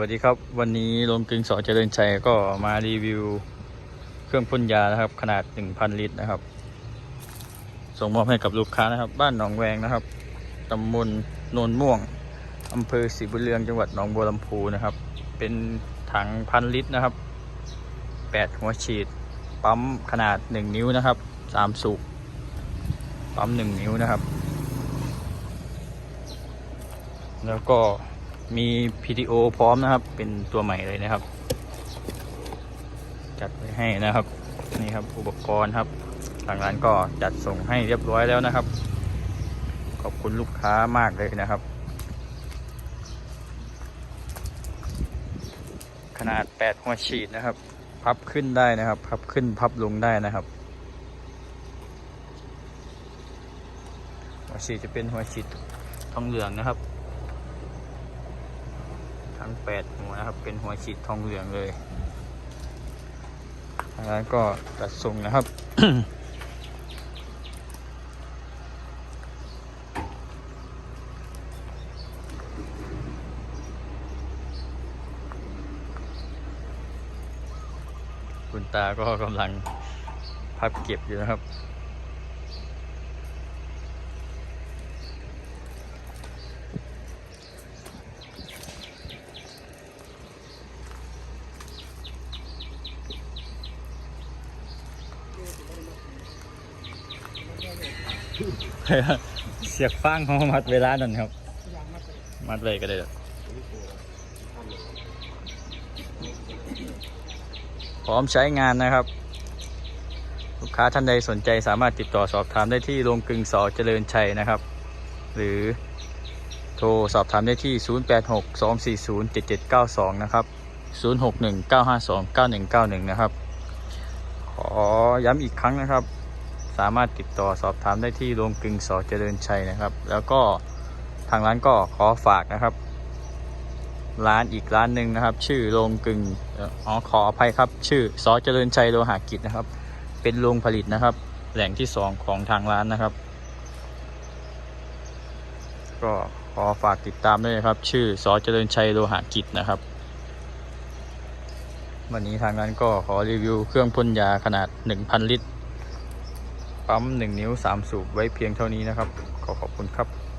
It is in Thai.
วัสดีครับวันนี้ลงกึงสอเจริญชัยก็มารีวิวเครื่องพ่นยานะครับ ขนาด 1,000 ลิตรนะครับ ส่งมอบให้กับลูกค้านะครับ บ้านหนองแวงนะครับตำบลโนนม่วงอำเภอศรีบุญเรืองจังหวัดหนองบัวลำพูนะครับ เป็นถังพันลิตรนะครับ 8 หัวฉีด ปั๊มขนาด 1 นิ้วนะครับ 3 สูบปั๊ม 1 นิ้วนะครับ แล้วก็ มี PTO พร้อมนะครับ เป็นตัวใหม่เลยนะครับ จัดไว้ให้นะครับ นี่ครับอุปกรณ์ครับ ทางร้านก็จัดส่งให้เรียบร้อยแล้วนะครับ ขอบคุณลูกค้ามากเลยนะครับ ขนาด 8 หัวฉีดนะครับ พับขึ้นได้นะครับ พับขึ้นพับลงได้นะครับหัวฉีดจะเป็นหัวฉีดทองเหลืองนะครับ ทั้ง8หัวนะครับ เป็นหัวฉีดทองเหลืองเลยทางร้านก็จัดส่งนะครับคุณตาก็กำลังพับเก็บอยู่นะครับ เสียกฟางเขามัดเวลานั่นครับ มัดเลยก็ได้ครับพร้อมใช้งานนะครับ ลูกค้าท่านใดสนใจสามารถติดต่อสอบถามได้ที่โรงกลึงสอเจริญชัยนะครับ หรือโทรสอบถามได้ที่ 0862407792 นะครับ 0619529191 นะครับ ขอย้ำอีกครั้งนะครับ สามารถติดต่อสอบถามได้ที่โรงกลึงสอเจริญชัยนะครับ แล้วก็ทางร้านก็ขอฝากนะครับ ร้านอีกร้านหนึ่งนะครับ ชื่อโรงกลึงอ๋อขออภัยครับ ชื่อสอเจริญชัยโลหะกิจนะครับ เป็นโรงผลิตนะครับ แหล่งที่สองของทางร้านนะครับ ก็ขอฝากติดตามด้วยครับ ชื่อสอเจริญชัยโลหะกิจนะครับ วันนี้ทางร้านก็ขอรีวิวเครื่องพ่นยาขนาด 1,000 ลิตร ปั๊ม 1 นิ้ว 3 สูบไว้เพียงเท่านี้นะครับ ขอขอบคุณครับ